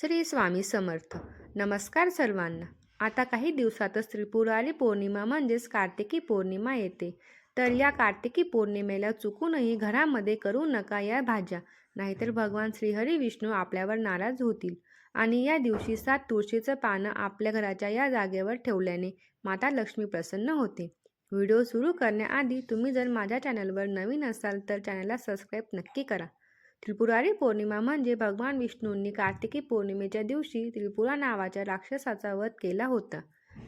श्री स्वामी समर्थ. नमस्कार सर्वांना. आता काही दिवसातच त्रिपुरारी पौर्णिमा म्हणजेच कार्तिकी पौर्णिमा येते. तर या कार्तिकी पौर्णिमेला चुकूनही घरामध्ये करू नका या भाज्या नाहीतर भगवान श्रीहरी विष्णू आपल्यावर नाराज होतील. आणि या दिवशी सात तुळशीचं पानं आपल्या घराच्या या जागेवर ठेवल्याने माता लक्ष्मी प्रसन्न होते. व्हिडिओ सुरू करण्याआधी तुम्ही जर माझ्या चॅनलवर नवीन असाल तर चॅनलला सबस्क्राईब नक्की करा. त्रिपुरारी पौर्णिमा म्हणजे भगवान विष्णूंनी कार्तिकी पौर्णिमेच्या दिवशी त्रिपुरा नावाच्या राक्षसाचा वध केला होता.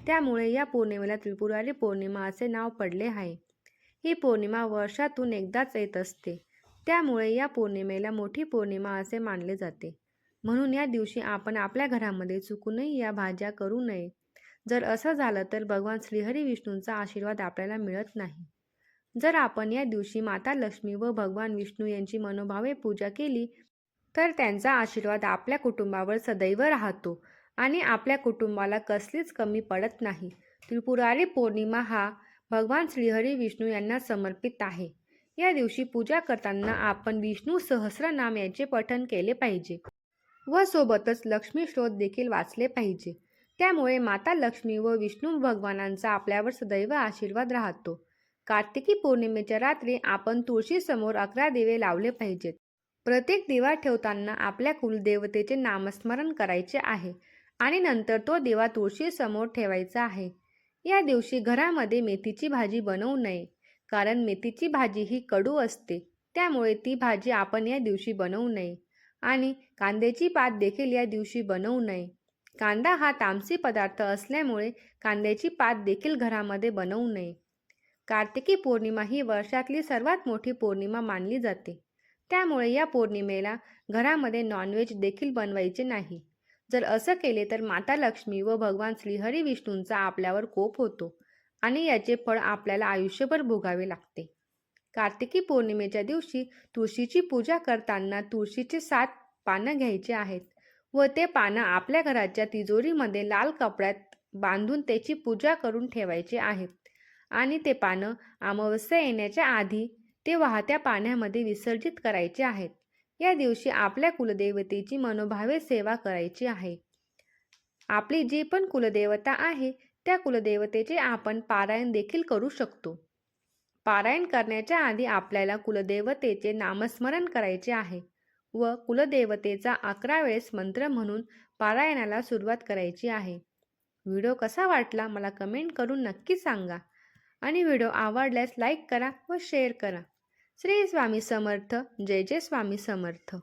त्यामुळे या पौर्णिमेला त्रिपुरारी पौर्णिमा असे नाव पडले आहे. ही पौर्णिमा वर्षातून एकदाच येत असते. त्यामुळे या पौर्णिमेला मोठी पौर्णिमा असे मानले जाते. म्हणून या दिवशी आपण आपल्या घरामध्ये चुकूनही या भाज्या करू नये. जर असं झालं तर भगवान श्रीहरी विष्णूंचा आशीर्वाद आपल्याला मिळत नाही. जर आपण या दिवशी माता लक्ष्मी व भगवान विष्णू यांची मनोभावे पूजा केली तर त्यांचा आशीर्वाद आपल्या कुटुंबावर सदैव राहतो आणि आपल्या कुटुंबाला कसलीच कमी पडत नाही. त्रिपुरारी पौर्णिमा हा भगवान श्रीहरी विष्णू यांना समर्पित आहे. या दिवशी पूजा करताना आपण विष्णू सहस्रनाम याचे पठन केले पाहिजे व सोबतच लक्ष्मी श्रोत देखील वाचले पाहिजे. त्यामुळे माता लक्ष्मी व विष्णू भगवानांचा आपल्यावर सदैव आशीर्वाद राहतो. कार्तिकी पौर्णिमेच्या रात्री आपण तुळशीसमोर अकरा दिवे लावले पाहिजेत. प्रत्येक दिवा ठेवताना आपल्या कुलदेवतेचे नामस्मरण करायचे आहे आणि नंतर तो दिवा तुळशीसमोर ठेवायचा आहे. या दिवशी घरामध्ये मेथीची भाजी बनवू नये कारण मेथीची भाजी ही कडू असते त्यामुळे ती भाजी आपण या दिवशी बनवू नये. आणि कांद्याची पात देखील या दिवशी बनवू नये. कांदा हा तामसी पदार्थ असल्यामुळे कांद्याची पात देखील घरामध्ये बनवू नये. कार्तिकी पौर्णिमा ही वर्षातली सर्वात मोठी पौर्णिमा मानली जाते. त्यामुळे या पौर्णिमेला घरामध्ये नॉनव्हेज देखील बनवायचे नाही. जर असं केले तर माता लक्ष्मी व भगवान श्रीहरी विष्णूंचा आपल्यावर कोप होतो आणि याचे फळ आपल्याला आयुष्यभर भोगावे लागते. कार्तिकी पौर्णिमेच्या दिवशी तुळशीची पूजा करताना तुळशीचे सात पानं घ्यायचे आहेत व ते पानं आपल्या घराच्या तिजोरीमध्ये लाल कपड्यात बांधून त्याची पूजा करून ठेवायचे आहेत. आणि ते पानं अमावस्या येण्याच्या आधी ते वाहत्या पाण्यामध्ये विसर्जित करायचे आहेत. या दिवशी आपल्या कुलदेवतेची मनोभावे सेवा करायची आहे. आपली जी पण कुलदेवता आहे त्या कुलदेवतेचे आपण पारायण देखील करू शकतो. पारायण करण्याच्या आधी आपल्याला कुलदेवतेचे नामस्मरण करायचे आहे व कुलदेवतेचा अकरा वेळेस मंत्र म्हणून पारायणाला सुरुवात करायची आहे. व्हिडिओ कसा वाटला मला कमेंट करून नक्की सांगा. आणि व्हिडिओ आवडल्यास लाईक करा व शेअर करा. श्री स्वामी समर्थ. जय जय स्वामी समर्थ.